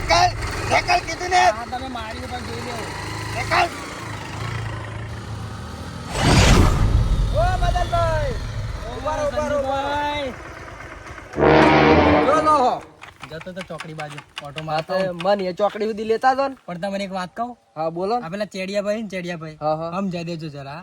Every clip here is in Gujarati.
નેકળ નેકળ કીધું ને? હા તમે મારી ઉપર જોઈ લો. નેકળ ઓ મદનભાઈ ઉભારો ઉભારો સંજુભાઈ જો લો જતો તો ચોકડી બાજુ ઓટો મારતો. મન એ ચોકડી સુધી લેતા તો ને. પણ તમને એક વાત કહું? હા બોલો આ પેલા ચેડિયાભાઈ ને ચેડિયાભાઈ. હા હમ સમજાઈ દેજો જરા.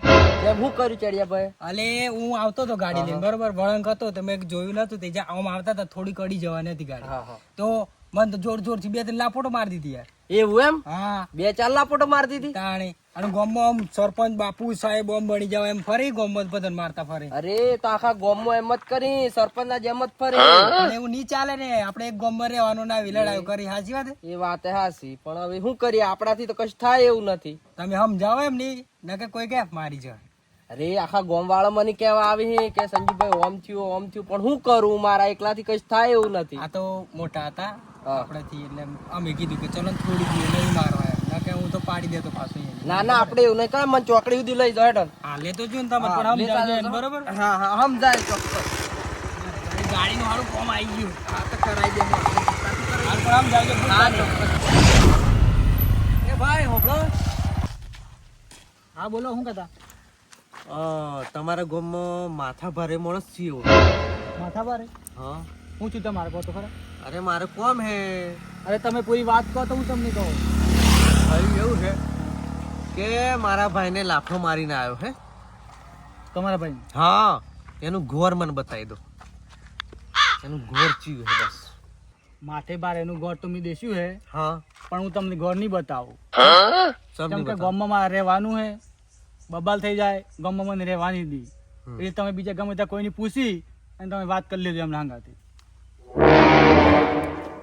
એમ હું કર્યું ચડિયાભાઈ? અલે હું આવતો તો ગાડી લઈને બરોબર વળંક હતો તો મેં જોયું નતું. તે જ્યાં આમ આવતા હતા થોડી કડી જવાની હતી ગાડી. હા હા. તો મને તો જોર જોરથી બે ત્રણ લાપોટો મારી દીધી યાર. એવું એમ? હા. બે ચાર લાપોટો મારતી દીધી? તાણે. અને ગામમાં આમ સરપંચ બાપુ સાહેબ આમ બની જાવ એમ ફરી ગામમાં બધાને મારતા ફરે. અરે તો આખા ગામમાં એમ જ કરી સરપંચ ના જેમ જ ફરે. એવું નહીં ચાલે ને આપણે એક ગામમાં રહેવાનું ના વિલડાયો કરી હાચી વાત? એ વાત હાસી પણ હવે શું કરીએ? આપણાથી તો કશું થાય એવું નથી. તમે સમજાવો એમ નહીં નકે કોઈ કે મારી જાય. અરે આખા ગોમ વાળા મને કેવા આવી કે સંજીવભાઈ ઓમ થયું ઓમ થયું પણ હું કરું? મારા એકલાથી કઈ થાય એવું નથી. આ તો મોટા હતા. આપણાથી એટલે અમે કીધું કે ચલો થોડી દી નહીં મારવા એમ કે હું તો પાડી દેતો પાછું ના ના આપણે એવું નહીં કરે મને ચોકડી સુધી લઈ જાય હેડો. હા લેતો જો ને તમે પણ સમજાય બરોબર? હા હા સમજાય ચોક્કસ. ગાડીનું હારું કોમ આવી ગયું. હા તો કરાવી દે હાલ પણ સમજાવજો હા ચોક્કસ. એ ભાઈ હોબળો હા બોલો શું કહેતા? તમારા ગામમાં માથા ભારે માણસ થયો માથા ભારે? હા. હું છું તમારે કહો તો ખરા. અરે મારે કોમ હે. અરે તમે પૂરી વાત કહો તો હું તમને કહું. ભાઈ એવું છે કે મારા ભાઈને લાફો મારીને આવ્યો હે. તમારા ભાઈ હા એનું ઘોર મને બતાવી દો. એનું ઘોર ચીયું હે બસ. માથે બાર એનું ઘોર તો મેં દેશ્યું હે હા. પણ હું તમને ઘોર નહીં બતાવું. કેમ કે ગમમાં મારે રહેવાનું હે બબાલ થઈ જાય ગામમાં મને રહેવાની દી. એટલે તમે બીજા ગમે ત્યાં કોઈની પૂછી અને તમે વાત કરી લેજો એમ રાંગાથી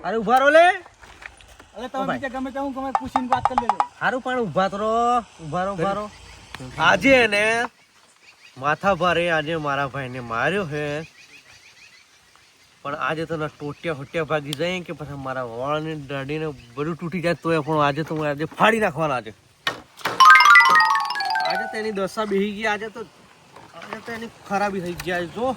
અરે ઊભા રહો લે. અરે તમે બીજા ગમે તે હું ગમે પૂછીને વાત કરી લેજો. હારું પણ ઊભા તો ઊભા રહો ઊભા રહો. આજે એને માથા ભારે આજે મારા ભાઈને માર્યો હે. પણ આજે તો ટોટિયા ફોટિયા ભાગી જાય કે પછી મારા વાળને દાઢીને બધું તૂટી જાય તોય પણ આજે તો હું આજે ફાડી નાખવાના આજે. આજે તો એની દશા બેહી ગઈ આજે તો આજે તો એની ખરાબી થઈ ગઈ આજે જો.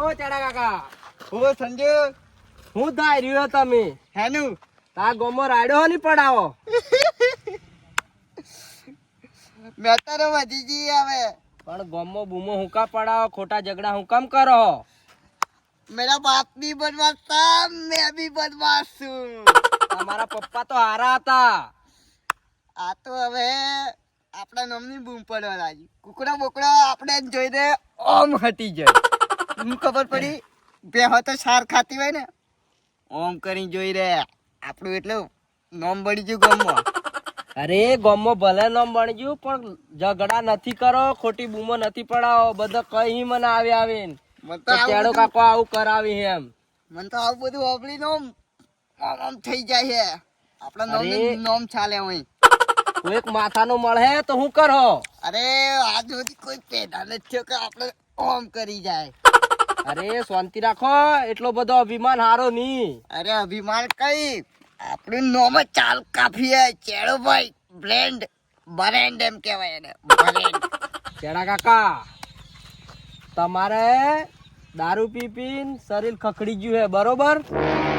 હો ચડા કાકા. હું સંજુ હું થાય તમે. હેનું? તા ગોમો રાડ્યો ની પડાવો? મેતરો વધી ગઈ હવે. પણ ગોમો બૂમો હુકા પડાવો ખોટા ઝઘડા હું કામ કરો મેરા બાપ બી બદમાશ તા મેં બી બદમાશ છું તમારા પપ્પા તો હારા હતા. આ તો હવે આપણા નામની બૂમ પડવા લાગી. કુકડો બોકડો આપણે જોઈને ઓમ હટી જાય. હું ખબર પડી? બે તો સાર ખાતી હોય ને. ઓમ કરીને જોઈ રે. આપણું એટલે નોમ બળી ગયું ગામમાં. અરે ગોમો ભલે નોમ બની ગયું પણ ઝઘડા નથી કરો ખોટી બૂમો નથી પડાવો બધા કઈ મને આવે મને તો આવું બધું- કાકો આવું કરાવી એમ. મને તો આવું બધું ઓબળી નોમ આમ આમ થઈ જાય છે. આપણા નોમ નામ નામ ચાલે હોય કોઈક માથાનો મળે તો હું કરો? અરે આજ સુધી કોઈ પેદા નથી થયો કે આપણે ઓમ કરી જાય. અરે શાંતિ રાખો એટલો બધો અભિમાન હારો નહીં. અરે અભિમાન કઈ? આપણું નોમ ચાલ કાફી ચેડો ભાઈ બ્લેન્ડ બરેન્ડ એમ કહેવાય એને બરેન્ડ ચેડા કાકા તમારે દારૂ પી પીન શરીર ખખડી ગયું હે બરોબર?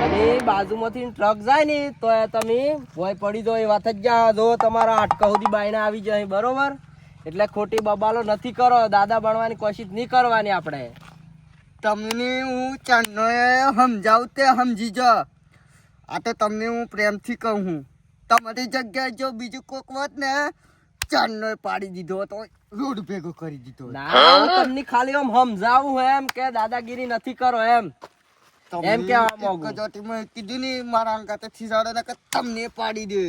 અને બાજુમાંથી ટ્રક જાય ને તો એ તમે ભોય પડી દો એ વાત જ જા જો તમારા આટકા સુધી બાઈને આવી જાય બરોબર? એટલે ખોટી બબાલો નથી કરો દાદા બનવાની કોશિશ નહીં કરવાની આપણે. તમને હું ચાંદોએ સમજાવું તે સમજી જો. આ તો તમને હું પ્રેમથી કહું છું તમારી જગ્યાએ જો બીજું કોક હોત ને ચન્નો પાડી દીધો હતો રોડ ભેગો કરી દીધો ના હું તમને ખાલી આમ સમજાવું એમ કે દાદાગીરી નથી કરો એમ. એમ માંગુ. કચોટીમાં કીધું ને મારા અંગાતે થીસાડો ને કે તમને પાડી દે.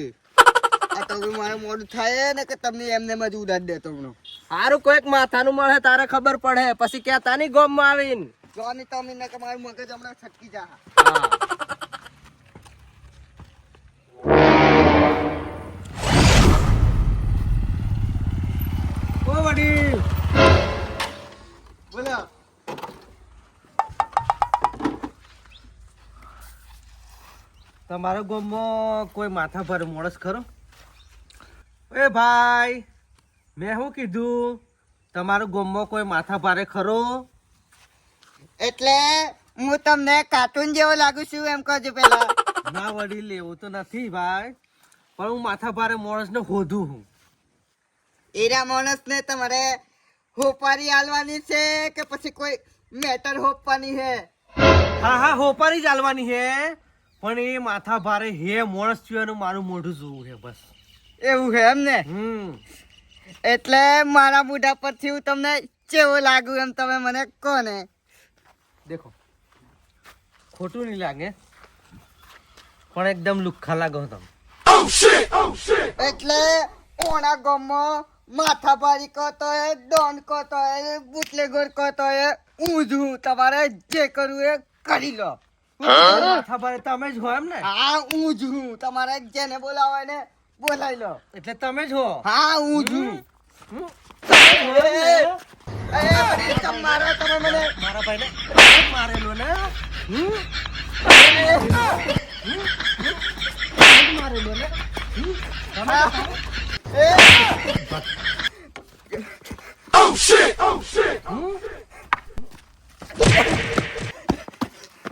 આ તો મારે મોડું થાય ને કે તમને એમને જ ઉડાડી દે તમને. સારું કોઈક માથાનું મળે તારે ખબર પડે. પછી ક્યાં તાની ગોમમાં આવીને. જો ને તમે ને મારું મગજ હમણાં છટકી જા ઓ વડીલ. બોલો. તમારા ગામમાં કોઈ માથા પર માણસ ખરો? એ ભાઈ, મેં શું કીધું, તમારું ગામમાં કોઈ માથા ભારે ખરો? એટલે હું તમને કાર્ટૂન જેવો લાગુ છું એમ કહેજો પેલા. ના વડીલ એવું તો નથી ભાઈ. પણ હું માથા ભારે માણસને હોધું હું. એરા માણસને તમારે હોપારી આલવાની છે કે પછી કોઈ મેટર હોપવાની છે? હા હા હોપારી જ ચાલવાની હે પણ એ માથા ભારે હે માણસ છું એનું મારું મોઢું જોવું છે બસ. એવું છે એમ ને? એટલે મારા મોઢા પરથી હું તમને કેવો લાગુ એમ તમે મને કહો ને. દેખો. ખોટું નહીં લાગે પણ એકદમ લુખ્ખા લાગો તમે. એટલે ઓણા ગામમાં માથા ભારી કહતો હે ડોન કહતો હે બુટલેગોર કહતો હે ઊંધું તમારે જે કરવું એ કરી લો. માથા ભારે તમે જ હો એમ ને? હા ઊંધું તમારે જેને બોલાવો એને બોલાવી લો. એટલે તમે જ હો. હા ઊંધું હમ. એ બધી તમારે તમે મને મારા ભાઈને મારેલો ને હમ? મારેલો ને હા. એ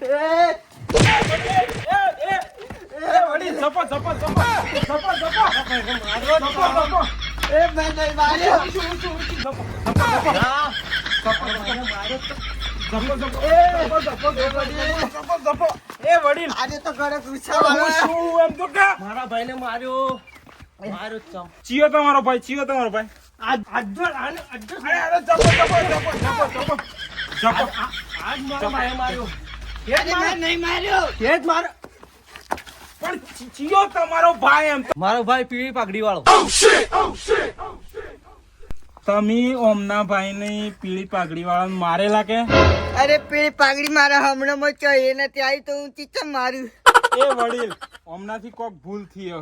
એ એ મેં નહીં માર્યો એ વડીલ આજે તો ઘરે ગુસ્સા વાળો શું એમ તો કે મારા ભાઈને માર્યો ચિયો તમારો ભાઈ ચિયો તમારો ભાઈ આજ મારા ભાઈએ માર્યો નહીં માર્યો એ જ મારો પણ ચિયો તમારો ભાઈ એમ મારો ભાઈ પીળી પાઘડી વાળો. તમે ઓમના ભાઈ ની પીળી પાઘડી વાળા મારેલા કે? અરે પીળી પાઘડી મારા હમણાં ચાહીએ નથી આવી તો હું ચીચમ મારું. એ વડીલ ઓમનાથી કોક ભૂલ થઈ હે.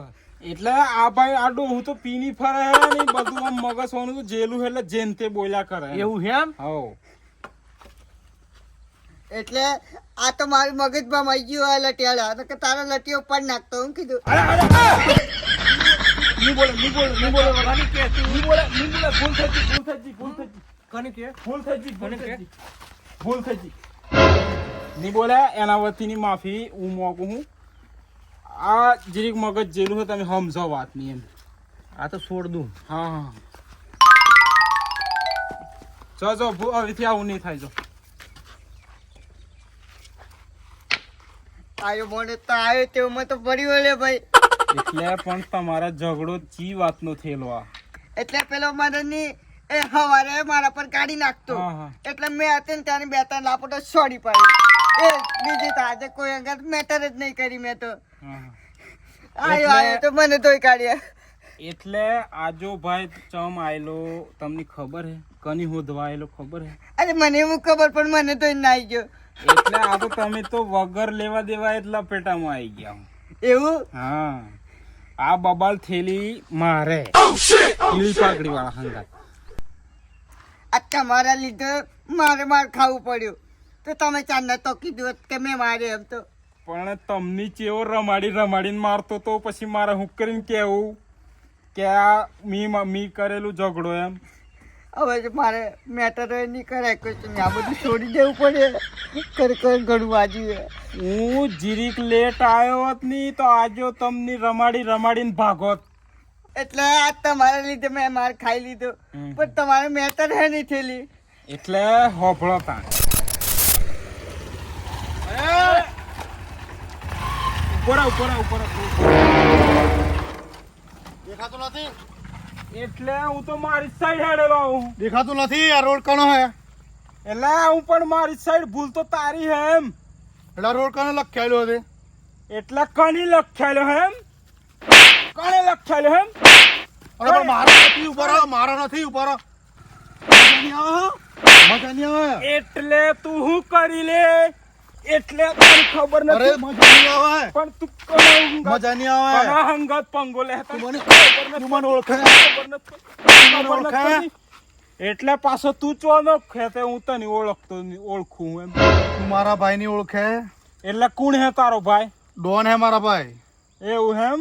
એટલે આ ભાઈ આ ડોહું તો પીની ફરે હે ને બધું આમ મગજ હોનું તો જેલું એટલે જેન તે બોલ્યા કરે. એવું હે એમ? હો એટલે આ તો મારું મગજમાં આવી ગયું આ લટિયાળા. તો કે તારા લટીઓ પર નાખતો હું કીધું. અરે અરે અરે! ની બોલે ની બોલે ની બોલે વગાડી કે ની બોલે ની બોલે ભૂલ થઈ ગઈ ભૂલ થઈ ગઈ ભૂલ થઈ ગઈ કોની કે ભૂલ થઈ ગઈ ભૂલ કે? ભૂલ થઈ ગઈ ની બોલે એના વતીની માફી હું મોગું હું આ જીરીક મગજ જેલું છે તમે સમજો વાતની એમ આ તો છોડ દઉં હા હા જો જો હવેથી આવું નહીં થાય જો આયો મોડે તો આવ્યો તેવું મેં તો પડી લે ભાઈ એટલે પણ તમારા ઝઘડો ચી વાતનો થયેલો આ. એટલે પેલો મારે એ હવારે મારા પર કાઢી નાખતો. હા, હા. એટલે મેં હતી ને ત્યારે બે ત્રણ લાપોટો છોડી પાડી. એ બીજી તો આજે કોઈ અંગત મેટર જ નહીં કરી મેં તો. હા, હા. આયો આયો તો મને તોય કાઢ્યા. એટલે આજો ભાઈ ચમ આયેલો તમને ખબર હે? કની હોધવા આયેલો ખબર હે? અરે મને એવું ખબર પણ મને તો ના આવી ગયો. એટલે આ તો તમે તો વગર લેવા દેવા એટલા પેટામાં આવી ગયા એવું? હા. આ બબાલ થેલી મારે. પીળી પાઘડી વાળા હંગાત. આ તમારા લીધે મારે માર ખાવું પડ્યું. તો તમે ચાંદા તો કીધું કે મેં મારે એમ તો. પણ તમને ચેવો રમાડી રમાડીને મારતો તો પછી મારે હું કરીને કેવું? કે આ મી મી કરેલું ઝઘડો એમ. હવે મારે મેટર નહીં કરાય કોઈ આ બધું છોડી દેવું પડે. કર ઘણું આજે હું જીરીક લેટ આવ્યો હોત નહીં તો આજો તમને રમાડી રમાડીને ભાગોત એટલે આ તમારા લીધે મેં માર ખાઈ લીધો. પણ તમારે મેટર હે નહીં થયેલી. એટલે હોભળો તા ઉપર ઉપર ઉપર દેખાતો નથી? એટલે હું તો મારી સાઈડ હેડેલો બાઉ દેખાતું નથી આ રોડ કણો હે. એટલે હું પણ મારી સાઈડ ભૂલ તો તારી હે એમ. એટલે રોડ કણે લખાયેલો છે એટલે કણી લખાયેલો હે એમ. કણે લખાયેલો હે એમ. અરે પણ મારો નથી ઉપર મારો નથી ઉપર. મજા નહીં આવે એટલે તું શું કરી લે? એટલે તને ખબર અરે નથી મજા નહીં આવે. પણ તું કોણ મજા નહીં આવે. કના હંગત પંગો લે તું મને તું મને ઓળખે. ખબર ઓળખે? એટલે પાછો તું ચો ન ખેતે હું તને ઓળખતો ઓળખું એમ. તું મારા ભાઈ ની ઓળખે? એટલે કોણ હે તારો ભાઈ? ડોન હે મારા ભાઈ. એવું હેમ?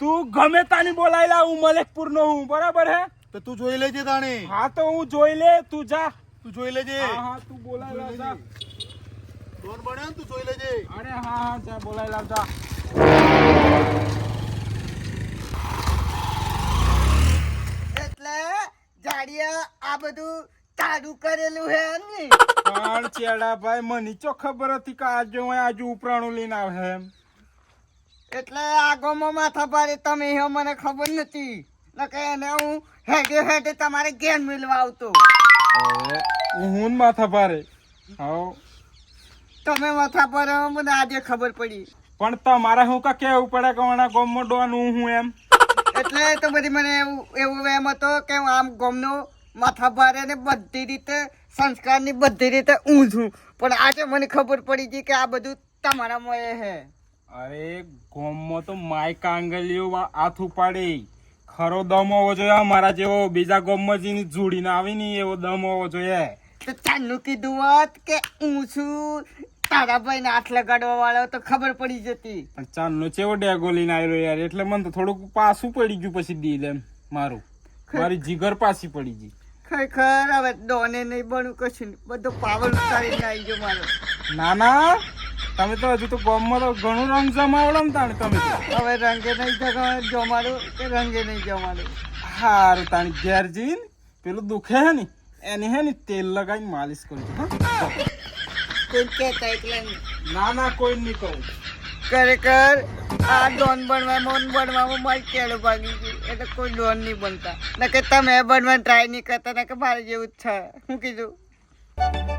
તું ગમે તાની બોલાયેલા હું મલેકપુર નો હું બરાબર હે? તો તું જોઈ લેજે તાણે. હા તો હું જોઈ લે તું જા. તું જોઈ લેજે. હા હા તું બોલાય લા જા. ડોન બન્યો તું જોઈ લેજે. અરે હા હા જા બોલાય લાવતા એટલે જાડિયા આ બધું તારું કરેલું હે ને પણ ચેડા ભાઈ મને ચો ખબર હતી કે આજે હું આજુ ઉપરાણું લઈને આવે એમ. એટલે આગોમાં માથા પાડે તમે હે મને ખબર નથી. નકે એને હું હેડે હેડે તમારે ઘેર મિલવા આવતો. હું માથા પાડે હા તમે માથા પર મને આજે ખબર પડી. પણ તમારે હું કા કેવું પડે કે મારા ગામમાં ડોન હું હું એમ? એટલે તો બધી મને એવું એવો એમ હતો કે હું આમ ગમનો માથા ભારે ને બધી રીતે સંસ્કારની બધી રીતે હું છું પણ આજે મને ખબર પડી ગઈ કે આ બધું તમારામાં એ હે. અરે ગામમાં તો માય કાંગલીઓ હાથ ઉપાડે. ખરો દમ હોવો જોઈએ અમારા જેવો બીજા ગામમાં જઈને જોડીને આવી ને એવો દમ હોવો જોઈએ. તો ચાલુ કીધું હોત કે હું છું તારા ભાઈને હાથ લગાડવા વાળો તો ખબર પડી જતી. પણ ચાંદનો ચેવો ડેગો લઈને આવ્યો યાર એટલે મને તો થોડુંક પાછું પડી ગયું પછી દિલ એમ મારું. મારી જીગર પાછી પડી ગઈ. ખરેખર હવે ડોને નહીં બનવું કશું બધો પાવર ઉતારીને આવી ગયો મારો. ના ના તમે તો હજુ તો ગોમમાં તો ઘણું રંગ જમાવડો ને તાણે તમે હવે રંગે નહીં જમાડું કે રંગે નહીં જમાડું હારું તાણી ઘેર જઈને પેલું દુખે હે ને એને હે ને તેલ લગાવીને માલિશ કરજો હા. કોઈ કહેતા એટલે ના ના કોઈ નહીં કહું. ખરેખર આ ડોન બનવા મોન બનવામાં મારી કેળો ભાગી ગઈ. એટલે કોઈ ડોન નહીં બનતા. નકે તમે બનવા ટ્રાય નહીં કરતા નકે મારે જેવું જ છે હું કીધું.